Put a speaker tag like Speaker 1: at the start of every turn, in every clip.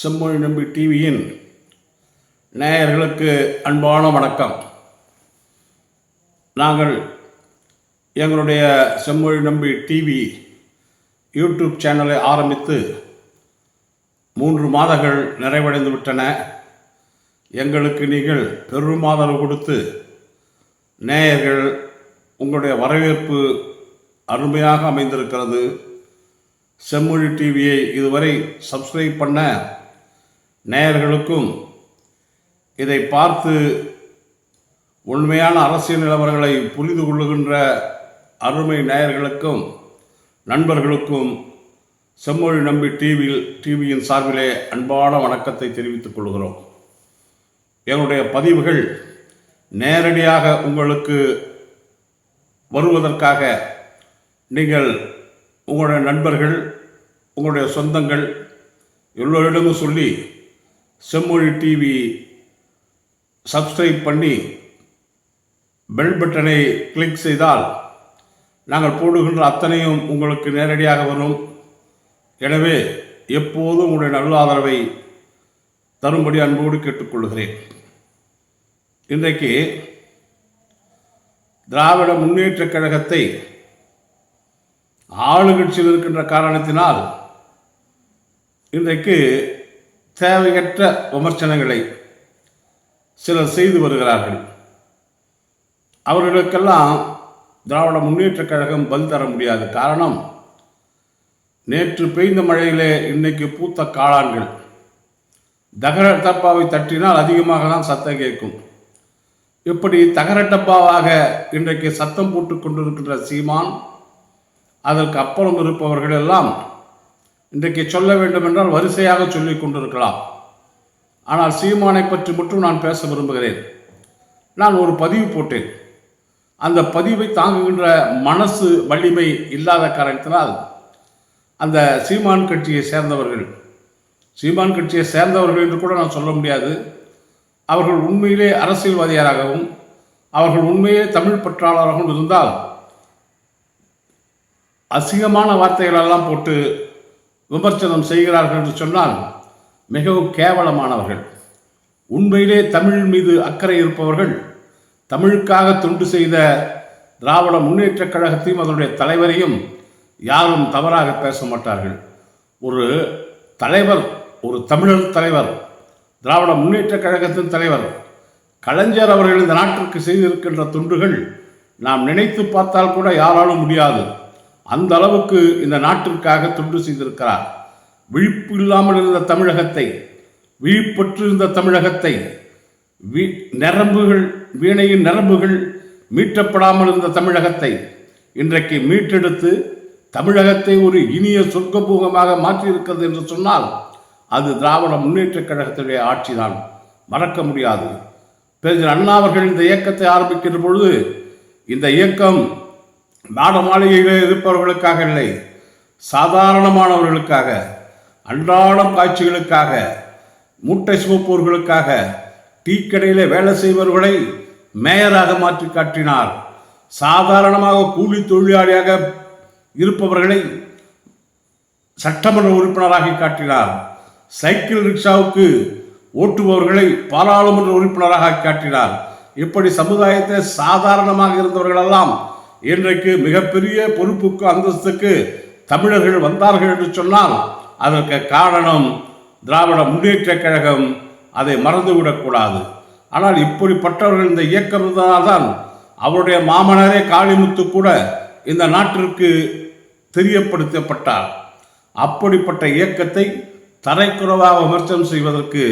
Speaker 1: செம்மொழி நம்பி டிவியின் நேயர்களுக்கு அன்பான வணக்கம். நாங்கள் எங்களுடைய செம்மொழி நம்பி டிவி யூடியூப் சேனலை ஆரம்பித்து மூன்று மாதங்கள் நிறைவடைந்து விட்டன. எங்களுக்கு நீங்கள் பெரும் ஆதரவு கொடுத்து நேயர்கள் உங்களுடைய வரவேற்பு அருமையாக அமைந்திருக்கிறது. செம்மொழி டிவியை இதுவரை சப்ஸ்கிரைப் பண்ண நேயர்களுக்கும் இதை பார்த்து உண்மையான அரசியல் நிலவரங்களை புரிந்து கொள்ளுகின்ற அருமை நேயர்களுக்கும் நண்பர்களுக்கும் செம்மொழி நம்பி டிவியில் டிவியின் சார்பிலே அன்பான வணக்கத்தை தெரிவித்துக் கொள்கிறோம். எங்களுடைய பதிவுகள் நேரடியாக உங்களுக்கு வருவதற்காக நீங்கள் உங்களுடைய நண்பர்கள் உங்களுடைய சொந்தங்கள் எல்லோரிடமும் சொல்லி செம்மொழி டிவி சப்ஸ்கிரைப் பண்ணி பெல் பட்டனை கிளிக் செய்தால் நாங்கள் போடுகின்ற அத்தனையும் உங்களுக்கு நேரடியாக வரும். எனவே எப்போதும் உங்களுடைய நல்ல ஆதரவை தரும்படி அன்போடு கேட்டுக்கொள்கிறேன். இன்றைக்கு திராவிட முன்னேற்றக் கழகத்தை ஆளுங்கட்சியில் இருக்கின்ற காரணத்தினால் இன்றைக்கு தேவையற்ற விமர்சனங்களை சிலர் செய்து வருகிறார்கள். அவர்களுக்கெல்லாம் திராவிட முன்னேற்றக் கழகம் பதில் தர முடியாது. காரணம் நேற்று பெய்ந்த மழையிலே இன்னைக்கு பூத்த காளான்கள். தகர டப்பாவை தட்டினால் அதிகமாக தான் சத்தம் கேட்கும். இப்படி தகர டப்பாவாக இன்றைக்கு சத்தம் போட்டு கொண்டிருக்கின்ற சீமான் அதற்கு அப்புறம் இருப்பவர்கள் எல்லாம் இன்றைக்கு சொல்ல வேண்டுமென்றால் வரிசையாக சொல்லிக் கொண்டிருக்கலாம். ஆனால் சீமானை பற்றி மட்டும் நான் பேச விரும்புகிறேன். நான் ஒரு பதிவு போட்டேன். அந்த பதிவை தாங்குகின்ற மனசு வலிமை இல்லாத காரணத்தினால் அந்த சீமான் கட்சியை சேர்ந்தவர்கள் சீமான் கட்சியை சேர்ந்தவர்கள் என்று கூட நான் சொல்ல முடியாது. அவர்கள் உண்மையிலே அரசியல்வாதியாராகவும் அவர்கள் உண்மையிலே தமிழ் பற்றாளராகவும் இருந்தால் அசிங்கமான வார்த்தைகளெல்லாம் போட்டு விமர்சனம் செய்கிறார்கள் என்று சொன்னால் மிகவும் கேவலமானவர்கள். உண்மையிலே தமிழ் மீது அக்கறை இருப்பவர்கள் தமிழுக்காக தொண்டு செய்த திராவிட முன்னேற்றக் கழகத்தையும் அதனுடைய தலைவரையும் யாரும் தவறாக பேச மாட்டார்கள். ஒரு தலைவர் ஒரு தமிழர் தலைவர் திராவிட முன்னேற்றக் கழகத்தின் தலைவர் கலைஞர் அவர்கள் இந்த நாட்டிற்கு செய்திருக்கின்ற தொண்டுகள் நாம் நினைத்து பார்த்தால் கூட யாராலும் முடியாது. அந்த அளவுக்கு இந்த நாட்டிற்காக தொண்டு செய்திருக்கிறார். விழிப்பு இல்லாமல் இருந்த தமிழகத்தை விழிப்பற்றிருந்த தமிழகத்தை வீ நரம்புகள் வீணையின் நரம்புகள் மீட்டப்படாமல் இருந்த தமிழகத்தை இன்றைக்கு மீட்டெடுத்து தமிழகத்தை ஒரு இனிய சொர்க்கபூகமாக மாற்றியிருக்கிறது என்று சொன்னால் அது திராவிட முன்னேற்றக் கழகத்துடைய ஆட்சிதான். மறக்க முடியாது. பெரிய அண்ணா அவர்கள் இந்த இயக்கத்தை ஆரம்பிக்கின்ற பொழுது இந்த இயக்கம் மாட மாளிகையிலே இருப்பவர்களுக்காக இல்லை சாதாரணமானவர்களுக்காக அன்றாடம் காட்சிகளுக்காக மூட்டை சுமப்பவர்களுக்காக டீ வேலை செய்பவர்களை மேயராக மாற்றி காட்டினார். சாதாரணமாக கூலி தொழிலாளியாக இருப்பவர்களை சட்டமன்ற உறுப்பினராகி காட்டினார். சைக்கிள் ரிக்ஷாவுக்கு ஓட்டுபவர்களை பாராளுமன்ற உறுப்பினராக காட்டினார். இப்படி சமுதாயத்தை சாதாரணமாக இருந்தவர்களெல்லாம் இன்றைக்கு மிகப்பெரிய பொறுப்புக்கு அந்தஸ்துக்கு தமிழர்கள் வந்தார்கள் என்று சொன்னால் அதற்கு காரணம் திராவிட முன்னேற்ற கழகம். அதை மறந்துவிடக்கூடாது ஆனால் இப்படிப்பட்டவர்கள் இந்த இயக்கம் இருந்ததால்தான் அவருடைய மாமனாரே காளிமுத்து கூட இந்த நாட்டிற்கு தெரியப்படுத்தப்பட்டார். அப்படிப்பட்ட இயக்கத்தை தரைக்குறவாக விமர்சனம் செய்வதற்கு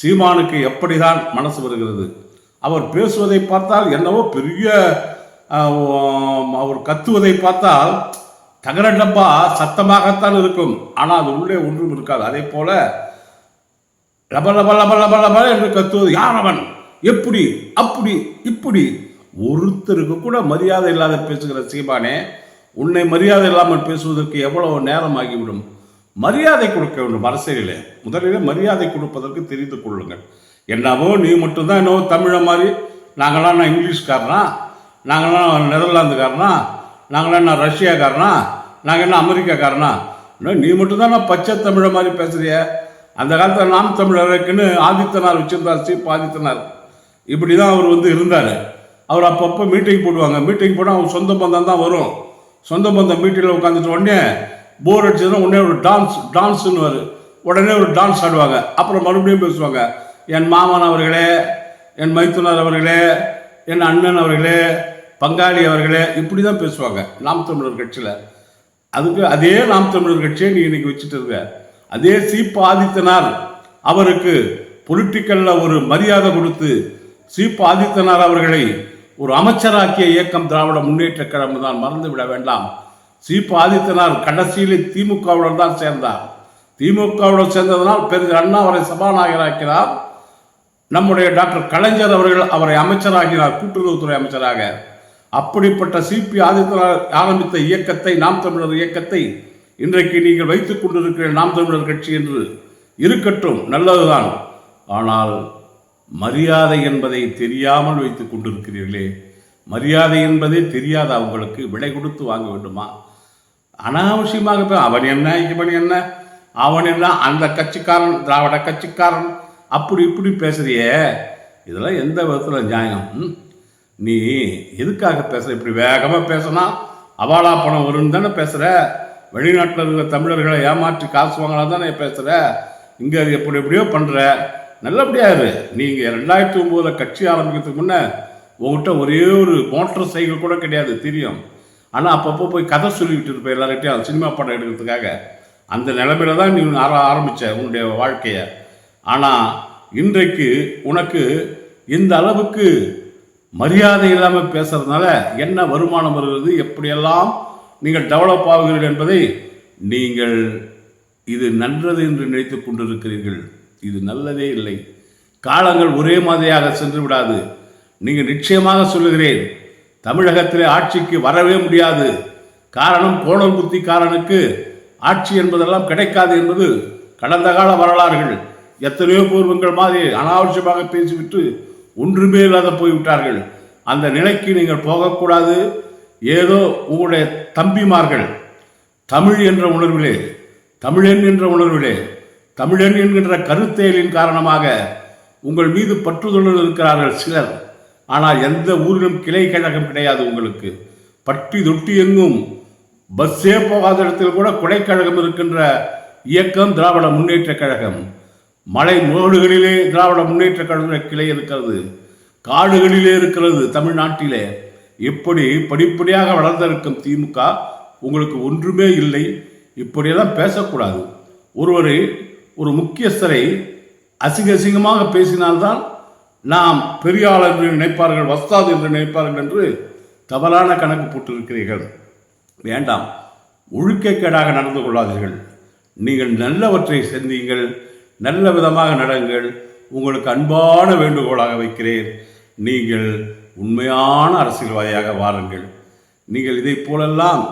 Speaker 1: சீமானுக்கு எப்படிதான் மனசு வருகிறது? அவர் பேசுவதை பார்த்தால் என்னவோ பெரிய அவர் கத்துவதை பார்த்தால் தகர டப்பா சத்தமாகத்தான் இருக்கும். ஆனால் அது உள்ளே ஒன்றும் இருக்காது. அதே போல லப லப லப லப லப என்று கத்துவது யார் அவன்? எப்படி? அப்படி இப்படி. ஒருத்தருக்கு கூட மரியாதை இல்லாத பேசுகிற சீமானே உன்னை மரியாதை இல்லாமல் பேசுவதற்கு எவ்வளவு நேரம் ஆகிவிடும் மரியாதை கொடுக்க வேண்டும் அரசியலிலே. முதலிலே மரியாதை கொடுப்பதற்கு தெரிந்து கொள்ளுங்கள். என்னவோ நீ மட்டும்தான் என்னவோ தமிழை மாதிரி. நாங்களாம் நான் இங்கிலீஷ்காரனா? நாங்களாம் நெதர்லாந்துக்காரனா? நாங்களாம் என்ன ரஷ்யாக்காரனா? நாங்கள் என்ன அமெரிக்காக்காரனா? இன்னும் நீ மட்டும்தான் நான் பச்சை தமிழை மாதிரி பேசுறிய. அந்த காலத்தில் நாம் தமிழருக்குன்னு ஆதித்தனார் வச்சிருந்தார் சீப் ஆதித்தனார். இப்படி தான் அவர் வந்து இருந்தார். அவர் அப்பப்போ மீட்டிங் போடுவாங்க. மீட்டிங் போட்டால் அவர் சொந்த பந்தம் தான் வரும். சொந்த பந்தம் மீட்டிங்கில் உட்காந்துட்டு உடனே போர் அடிச்சதுன்னா உடனே ஒரு டான்ஸ் டான்ஸ்னு வரும் உடனே ஒரு டான்ஸ் ஆடுவாங்க. அப்புறம் மறுபடியும் பேசுவாங்க. என் மாமன் அவர்களே என் மைத்துனர் அவர்களே என் அண்ணன் அவர்களே பங்காளி அவர்களே இப்படி தான் பேசுவாங்க. நாம் தமிழர் கட்சியில். அதுக்கு அதே நாம் தமிழர் கட்சியை நீ இன்னைக்கு வச்சுட்டு இருக்க. அதே சீப் ஆதித்தனார் அவருக்கு பொலிட்டிக்கலில் ஒரு மரியாதை கொடுத்து சீப் ஆதித்தனார் அவர்களை ஒரு அமைச்சராக்கிய இயக்கம் திராவிட முன்னேற்ற கழகம் தான் மறந்து விட வேண்டாம். சீப் ஆதித்தனார் கடைசியில் திமுகவுடன் தான் சேர்ந்தார். திமுகவுடன் சேர்ந்ததனால் பெரிய அண்ணா அவரை சபாநாயகராக்கிறார் நம்முடைய டாக்டர் கலைஞர் அவர்கள் அவரை அமைச்சராகினார் கூட்டுறவுத்துறை அமைச்சராக. அப்படிப்பட்ட சிபி ஆதித்யநாத் ஆரம்பித்த இயக்கத்தை நாம் தமிழர் இயக்கத்தை இன்றைக்கு நீங்கள் வைத்துக் கொண்டிருக்கிற நாம் தமிழர் கட்சி என்று. இருக்கட்டும் நல்லதுதான். ஆனால் மரியாதை என்பதை தெரியாமல் வைத்துக் கொண்டிருக்கிறீர்களே. மரியாதை என்பதே தெரியாத அவங்களுக்கு விலை கொடுத்து வாங்க வேண்டுமா? அனாவசியமாக அவன் என்ன இவன் என்ன? அவன் என்ன? அந்த கட்சிக்காரன் திராவிட கட்சிக்காரன் அப்படி இப்படி பேசுறியே. இதெல்லாம் எந்த விதத்தில் நியாயம்? ம்? நீ எதுக்காக பேசுகிற இப்படி வேகமாக பேசினா அவாலா பணம் வரும்னு தானே பேசுகிற வெளிநாட்டில் இருக்கிற தமிழர்களை ஏமாற்றி காசு வாங்கலாம் தானே பேசுகிற இங்கே அது எப்படி எப்படியோ பண்ணுற நல்லபடியாக இரு. நீங்கள் ரெண்டாயிரத்தி ஒம்போதில் கட்சி ஆரம்பிக்கிறதுக்கு முன்னே உங்ககிட்ட ஒரே ஒரு மோட்டார் சைக்கிள் கூட கிடையாது தெரியும். ஆனால் அப்பப்போ போய் கதை சொல்லிக்கிட்டு இருப்பேன் எல்லார்கிட்டையும் சினிமா படம் எடுக்கிறதுக்காக. அந்த நிலமையில தான் நீ ஆர ஆரம்பித்த உன்னுடைய வாழ்க்கையை. ஆனால் இன்றைக்கு உனக்கு இந்த அளவுக்கு மரியாதை இல்லாமல் பேசுறதுனால என்ன வருமானம் வருகிறது எப்படியெல்லாம் நீங்கள் டெவலப் ஆகுகிறீர்கள் என்பதை நீங்கள் இது நல்லது என்று நினைத்து கொண்டிருக்கிறீர்கள். இது நல்லதே இல்லை. காலங்கள் ஒரே மாதிரியாக சென்று விடாது. நீங்கள் நிச்சயமாக சொல்லுகிறேன் தமிழகத்திலே ஆட்சிக்கு வரவே முடியாது. காரணம் கோணல் புத்திக்காரனுக்கு ஆட்சி என்பதெல்லாம் கிடைக்காது என்பது கடந்த கால வரலாறுகள். எத்தனையோ பூர்வங்கள் மாதிரி அனாவசியமாக பேசிவிட்டு ஒன்றுமே இல்லாத போய்விட்டார்கள். அந்த நிலைக்கு நீங்கள் போகக்கூடாது. ஏதோ உங்களுடைய தம்பிமார்கள் தமிழ் என்ற உணர்விலே தமிழன் என்ற உணர்விலே தமிழன் என்கின்ற கருத்தேலின் காரணமாக உங்கள் மீது பற்றுதலுடன் இருக்கிறார்கள் சிலர். ஆனால் எந்த ஊரிலும் கிளை கழகம் கிடையாது உங்களுக்கு. பட்டி தொட்டி எங்கும் பஸ்ஸே போகாத இடத்தில் கூட கொடைக்கழகம் இருக்கின்ற இயக்கம் திராவிட முன்னேற்ற கழகம். மலை மேடுகளிலே திராவிட முன்னேற்ற கழக கிளை இருக்கிறது காடுகளிலே இருக்கிறது தமிழ்நாட்டிலே. இப்படி படிப்படியாக வளர்ந்திருக்கும் திமுக உங்களுக்கு ஒன்றுமே இல்லை. இப்படியெல்லாம் பேசக்கூடாது. ஒருவரை ஒரு முக்கியஸ்தரை அசிங்க அசிங்கமாக பேசினால்தான் நாம் பெரியாள் என்று நினைப்பார்கள் வஸ்தாது என்று நினைப்பார்கள் என்று தவறான கணக்கு போட்டிருக்கிறீர்கள். வேண்டாம். ஒழுக்கக்கேடாக நடந்து கொள்ளாதீர்கள். நீங்கள் நல்லவற்றை சிந்தியுங்கள் நல்ல விதமாக நடங்கள். உங்களுக்கு அன்பான வேண்டுகோளாக வைக்கிறேன். நீங்கள் உண்மையான அரசியல்வாதியாக வாருங்கள். நீங்கள் இதை போலெல்லாம்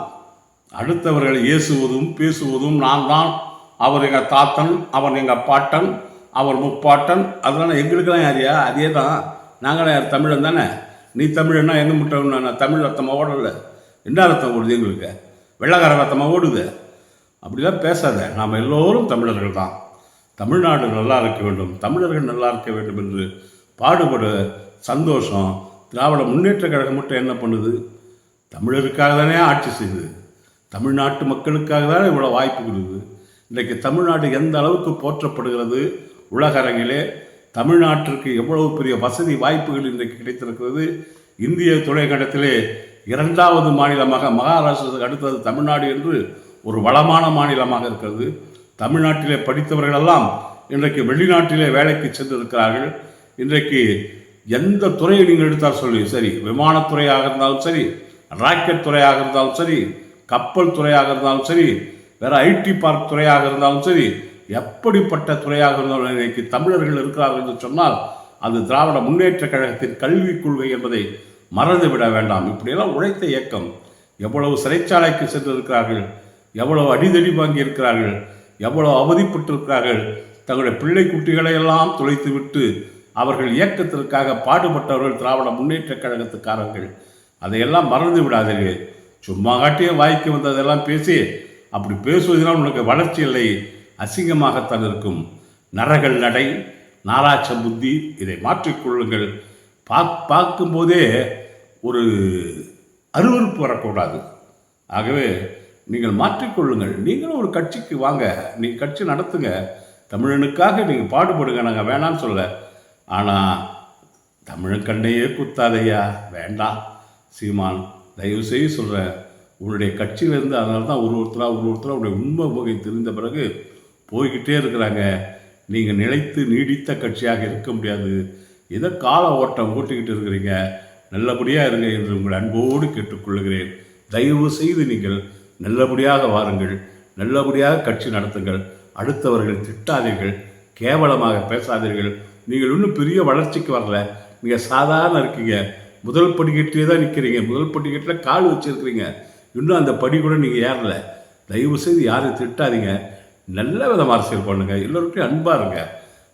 Speaker 1: அடுத்தவர்கள் ஏசுவதும் பேசுவதும் நான் தான் அவர் எங்கள் தாத்தன் அவன் எங்கள் பாட்டன் அவர் முப்பாட்டன். அதெல்லாம் எங்களுக்கெல்லாம் யாரியா அதே தான். நாங்களாம் யார்? தமிழன் தானே? நீ தமிழன்னா எங்கே முட்டவன் நான்? தமிழ் ரத்தமாக ஓடல. என்ன ரத்தம் ஓடுது எங்களுக்கு? வெள்ளக்கார ரத்தமாக ஓடுது. அப்படிலாம் பேசாத. நாம் எல்லோரும் தமிழர்கள் தான். தமிழ்நாடு நல்லா இருக்க வேண்டும் தமிழர்கள் நல்லா இருக்க வேண்டும் என்று பாடுபட சந்தோஷம். திராவிட முன்னேற்ற கழகம் மட்டும் என்ன பண்ணுது? தமிழருக்காக தானே ஆட்சி செய்யுது. தமிழ்நாட்டு மக்களுக்காக தானே இவ்வளோ வாய்ப்பு கொடுக்குது. இன்றைக்கு தமிழ்நாடு எந்த அளவுக்கு போற்றப்படுகிறது? உலக அரங்கிலே தமிழ்நாட்டிற்கு எவ்வளவு பெரிய வசதி வாய்ப்புகள் இன்றைக்கு கிடைத்திருக்கிறது? இந்திய துணைக்கண்டத்திலே இரண்டாவது மாநிலமாக மகாராஷ்டிரத்துக்கு அடுத்தது தமிழ்நாடு என்று ஒரு வளமான மாநிலமாக இருக்கிறது. தமிழ்நாட்டிலே படித்தவர்களெல்லாம் இன்றைக்கு வெளிநாட்டிலே வேலைக்கு சென்றிருக்கிறார்கள். இன்றைக்கு எந்த துறையை நீங்கள் எடுத்தால் சொல்லி சரி விமானத்துறையாக இருந்தாலும் சரி ராக்கெட் துறையாக இருந்தாலும் சரி கப்பல் துறையாக இருந்தாலும் சரி வேற ஐடி பார்க் துறையாக இருந்தாலும் சரி எப்படிப்பட்ட துறையாக இருந்தாலும் இன்றைக்கு தமிழர்கள் இருக்கிறார்கள் என்று சொன்னால் அது திராவிட முன்னேற்ற கழகத்தின் கல்விக் கொள்கை என்பதை மறந்துவிட வேண்டாம். இப்படியெல்லாம் உழைத்த இயக்கம். எவ்வளவு சிறைச்சாலைக்கு சென்றிருக்கிறார்கள் எவ்வளவு அடிதடி வாங்கி இருக்கிறார்கள் எவ்வளவு அவதிப்பட்டிருக்கிறார்கள். தங்களுடைய பிள்ளை குட்டிகளை எல்லாம் துளைத்துவிட்டு அவர்கள் இயக்கத்திற்காக பாடுபட்டவர்கள் திராவிட முன்னேற்ற கழகத்துக்காரர்கள். அதையெல்லாம் மறந்து விடாதீர்கள். சும்மா காட்டியும் வாய்க்கு வந்ததெல்லாம் பேசி அப்படி பேசுவதனால் உனக்கு வளர்ச்சி இல்லை. அசிங்கமாகத்தான் இருக்கும். நரகள் நடை நாராச்சம் புத்தி இதை மாற்றிக்கொள்ளுங்கள் பாக் பார்க்கும்போதே ஒரு அருவறுப்பு வரக்கூடாது. ஆகவே நீங்கள் மாற்றிக்கொள்ளுங்கள். நீங்களும் ஒரு கட்சிக்கு வாங்க. நீங்கள் கட்சி நடத்துங்க. தமிழனுக்காக நீங்கள் பாடுபடுங்க. நாங்கள் வேணாம்னு சொல்ல. ஆனால் தமிழன் கண்ணையே குத்தாதையா வேண்டாம் சீமான் தயவு செய்து சொல்கிறேன் உன்னுடைய கட்சியிலேருந்து அதனால தான் ஒரு ஒருத்தராக ஒரு ஒருத்தராக உடைய உண்மை முகை தெரிந்த பிறகு போய்கிட்டே இருக்கிறாங்க. நீங்கள் நிலைத்து நீடித்த கட்சியாக இருக்க முடியாது. ஏதோ கால ஓட்டம் ஓட்டிக்கிட்டு இருக்கிறீங்க? நல்லபடியாக இருங்க என்று உங்கள் அன்போடு கேட்டுக்கொள்கிறேன். தயவு செய்து நீங்கள் நல்லபடியாக வாருங்கள் நல்லபடியாக கட்சி நடத்துங்கள் அடுத்தவர்கள் திட்டாதீர்கள் கேவலமாக பேசாதீர்கள். நீங்கள் இன்னும் பெரிய வளர்ச்சிக்கு வரல. நீங்கள் சாதாரண இருக்கீங்க. முதல் படிக்கட்டிலே தான் நிற்கிறீங்க முதல் படிக்கட்டில் கால் வச்சுருக்கிறீங்க. இன்னும் அந்த படி கூட நீங்கள் ஏறல. தயவு செய்து யாரும் திட்டாதீங்க. நல்ல விதமாக அரசியல் பண்ணுங்க. எல்லோருக்கும் அன்பாக இருங்க.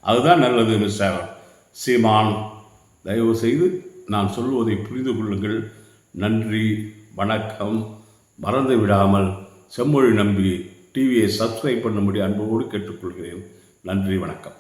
Speaker 1: அதுதான் நல்லது மிஸ்டர் சீமான் தயவு செய்து நான் சொல்வதை புரிந்து கொள்ளுங்கள். நன்றி வணக்கம். மறந்து விடாமல் செம்மொழி நம்பி டிவியை சப்ஸ்கிரைப் பண்ணும்படி அன்போடு கேட்டுக்கொள்கிறேன். நன்றி வணக்கம்.